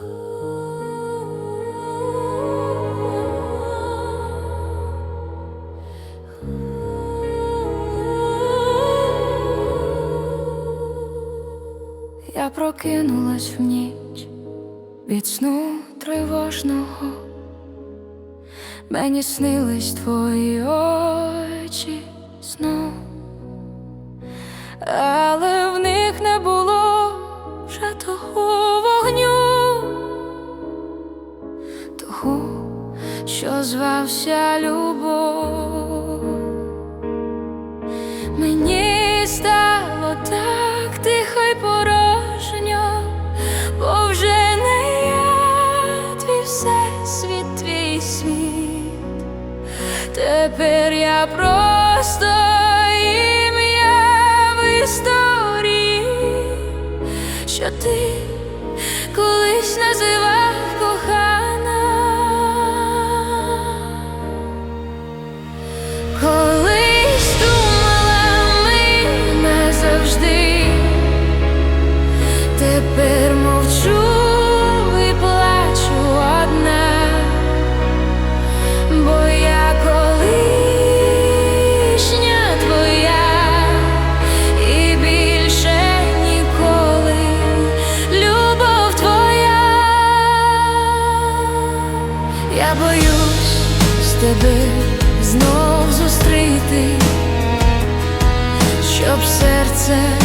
Я прокинулась в ніч від сну тривожного, мені снились твої очі сну. Але що звався любов, мені стало так тихо й порожньо, бо вже не я твій всесвіт, твій світ, тепер я просто. тебе знов зустріти, щоб серце.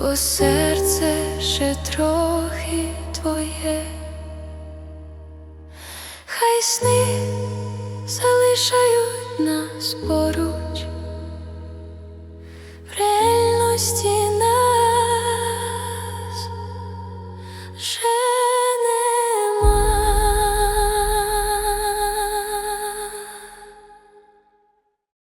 бо серце ще трохи твоє, хай сни залишають нас поруч в реальності.